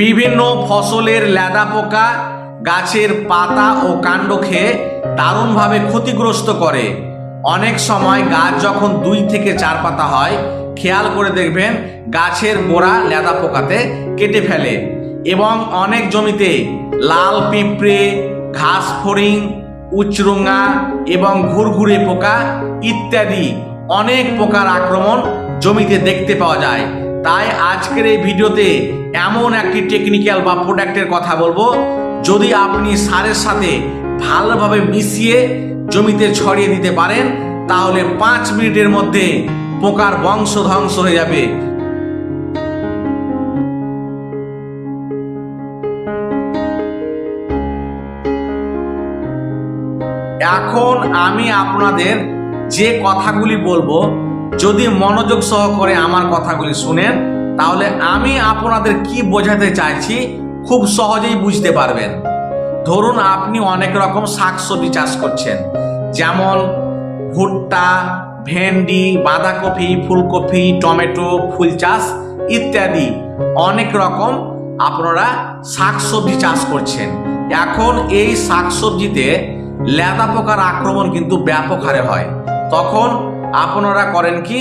বিভিন্ন ফসলের ল্যাদা পোকা গাছের পাতা ও কাণ্ড খেয়ে দারুণভাবে ক্ষতিগ্রস্ত করে। অনেক সময় গাছ যখন দুই থেকে চার পাতা হয়, খেয়াল করে দেখবেন গাছের গোড়া ল্যাদা পোকাতে কেটে ফেলে এবং অনেক জমিতে লাল পিঁপড়ে, ঘাস ফড়িং উচরোঙ্গা এবং ঘুরঘুরে পোকা ইত্যাদি অনেক পোকার আক্রমণ জমিতে দেখতে পাওয়া যায়। তাই আজকের এই ভিডিওতে এমন একটি টেকনিক্যাল বা প্রোডাক্টের কথা বলব। যদি আপনি সারের সাথে ভালোভাবে মিশিয়ে জমিতে ছড়িয়ে দিতে পারেন, তাহলে পাঁচ মিনিটের মধ্যে পোকার বংশ ধ্বংস হয়ে যাবে। এখন আমি আপনাদের যে কথাগুলি বলব যদি মনোযোগ সহকারে আমার কথাগুলি শুনেন, তাহলে আমি আপনাদের কি বোঝাতে চাইছি খুব সহজেই বুঝতে পারবেন। ধরুন আপনি অনেক রকম শাকসবজি চাষ করছেন, যেমন ভুট্টা, ভেন্ডি, বাঁধাকপি, ফুলকপি, টমেটো, ফুল চাষ ইত্যাদি। অনেক রকম আপনারা শাকসবজি চাষ করছেন। এখন এই শাকসবজিতে লেদা পোকার আক্রমণ কিন্তু ব্যাপক হারে হয়। তখন আপনারা করেন কি?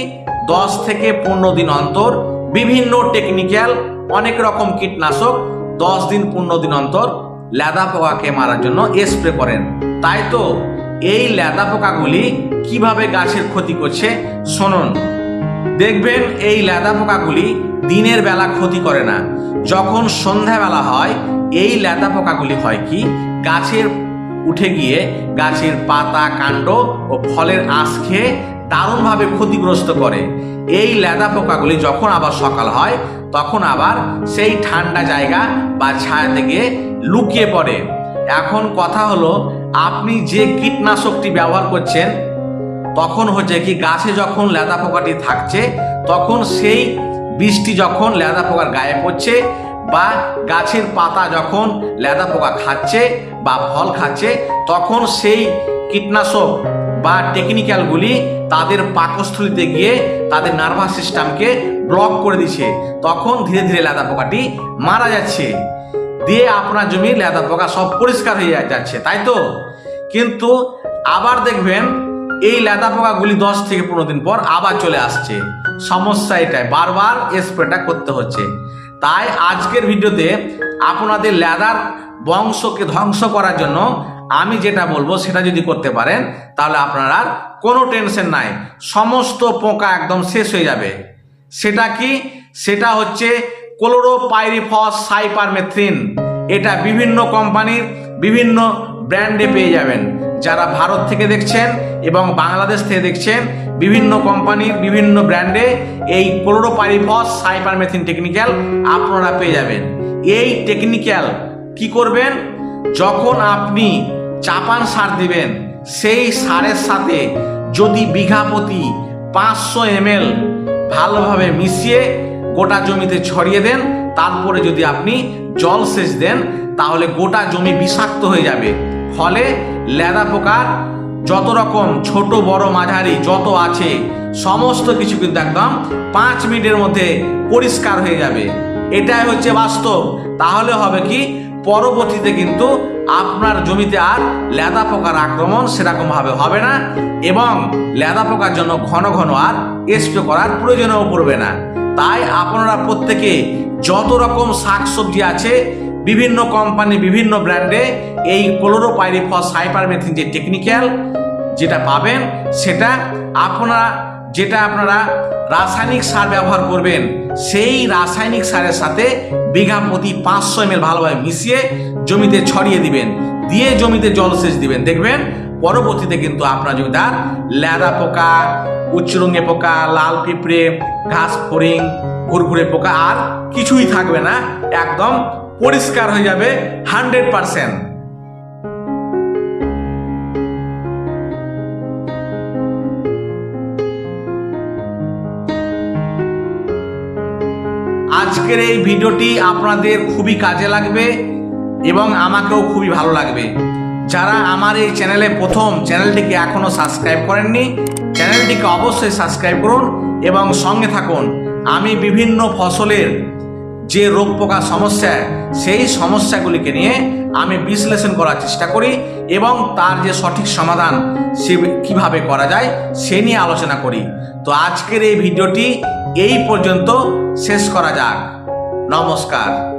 দশ থেকে পনেরো দিন অন্তর বিভিন্ন টেকনিক্যাল অনেক রকম কীটনাশক দশ দিন, পনেরো দিন অন্তর লেদা পোকাকে মারার জন্য স্প্রে করেন। তাই তো এই লেদা পোকাগুলি কীভাবে গাছের ক্ষতি করছে? শুনুন, দেখবেন এই লেদা পোকাগুলি দিনের বেলা ক্ষতি করে না। যখন সন্ধ্যাবেলা হয়, এই লেদা পোকাগুলি হয় কি? গাছের উঠে গিয়ে গাছের পাতা, কাণ্ড ও ফলের আঁশ খেয়ে দারুণভাবে ক্ষতিগ্রস্ত করে। এই লেদা পোকাগুলি যখন আবার সকাল হয়, তখন আবার সেই ঠান্ডা জায়গা বা ছায়াতে গিয়ে লুকিয়ে পড়ে। এখন কথা হলো, আপনি যে কীটনাশকটি ব্যবহার করছেন, তখন হচ্ছে কি গাছে যখন লেদা পোকাটি থাকছে, তখন সেই বৃষ্টি যখন লেদা পোকার গায়ে পড়ছে বা গাছের পাতা যখন লেদা পোকা খাচ্ছে বা ফল খাচ্ছে, তখন সেই কীটনাশক বা টেকনিক্যালগুলি তাদের পাকস্থলিতে গিয়ে তাদের নার্ভাস সিস্টেমকে ব্লক করে দিচ্ছে তখন ধীরে ধীরে লেদা পোকাটি মারা যাচ্ছে। দিয়ে আপনার জমি লেদা পোকা সব পরিষ্কার হয়ে যাচ্ছে, তাই তো? কিন্তু আবার দেখবেন এই লেদা পোকাগুলি দশ থেকে পনেরো দিন পর আবার চলে আসছে। সমস্যা এটাই, বারবার স্প্রেটা করতে হচ্ছে। তাই আজকের ভিডিওতে আপনাদের লেদার বংশকে ধ্বংস করার জন্য আমি যেটা বলব সেটা যদি করতে পারেন, তাহলে আপনার আর কোনো টেনশন নাই। সমস্ত পোকা একদম শেষ হয়ে যাবে। সেটা কি? সেটা হচ্ছে ক্লোরোপাইরিফস সাইপারমেথ্রিন এটা বিভিন্ন কোম্পানির বিভিন্ন ব্র্যান্ডে পেয়ে যাবেন। যারা ভারত থেকে দেখছেন এবং বাংলাদেশ থেকে দেখছেন, বিভিন্ন কোম্পানির বিভিন্ন ব্র্যান্ডে এই ক্লোরোপাইরিফস সাইপারমেথিন টেকনিক্যাল আপনারা পেয়ে যাবেন। এই টেকনিক্যাল কি করবেন? যখন আপনি চাপান সার দিবেন। সেই সারের সাথে যদি বিঘা প্রতি পাঁচশো এমএল ভালোভাবে মিশিয়ে গোটা জমিতে ছড়িয়ে দেন, তারপরে যদি আপনি জল সেচ দেন, তাহলে গোটা জমি বিষাক্ত হয়ে যাবে। ফলে লেদা পোকার যত রকম ছোট, বড়, মাঝারি যত আছে, সমস্ত কিছু কিন্তু একদম পাঁচ মিনিটের মধ্যে পরিষ্কার হয়ে যাবে। এটাই হচ্ছে বাস্তব। তাহলে হবে কি? পরবর্তীতে কিন্তু আপনার জমিতে আর লেদা পোকার আক্রমণ সেরকম ভাবে হবে না এবং লেদা পোকার জন্য ঘন ঘন আর স্প্রে করার প্রয়োজনও পড়বে না। তাই আপনারা প্রত্যেকে যত রকম শাকসবজি আছে, বিভিন্ন কোম্পানি, বিভিন্ন ব্র্যান্ডে এই ক্লোরোপাইরিফস সাইপারমেথিন যে টেকনিক্যাল যেটা পাবেন, সেটা আপনারা, যেটা আপনারা রাসায়নিক সার ব্যবহার করবেন, সেই রাসায়নিক সারের সাথে বিঘা প্রতি পাঁচশো এম ভালোভাবে মিশিয়ে জমিতে ছড়িয়ে দিবেন, দিয়ে জমিতে জলসেচ দিবেন। দেখবেন, পরবর্তীতে কিন্তু আপনার জমিতে আর ল্যাদা পোকা উচ্চরঙ্গে পোকা, লাল পিঁপড়ে, ঘাস, ফড়িং, ঘুরঘুরে পোকা আর কিছুই থাকবে না, একদম পরিষ্কার হয়ে যাবে হান্ড্রেড পারসেন্ট। আজকের এই ভিডিওটি আপনাদের খুবই কাজে লাগবে। এবং আমাকেও খুবই ভালো লাগবে। যারা আমার এই চ্যানেলে প্রথম, চ্যানেলটিকে এখনও সাবস্ক্রাইব করেননি, চ্যানেলটিকে অবশ্যই সাবস্ক্রাইব করুন এবং সঙ্গে থাকুন। আমি বিভিন্ন ফসলের যে রোগ পোকার সমস্যা, সেই সমস্যাগুলিকে নিয়ে আমি বিশ্লেষণ করার চেষ্টা করি এবং তার যে সঠিক সমাধান সে কীভাবে করা যায়, সে নিয়ে আলোচনা করি। তো আজকের এই ভিডিওটি এই পর্যন্ত শেষ করা যাক। নমস্কার।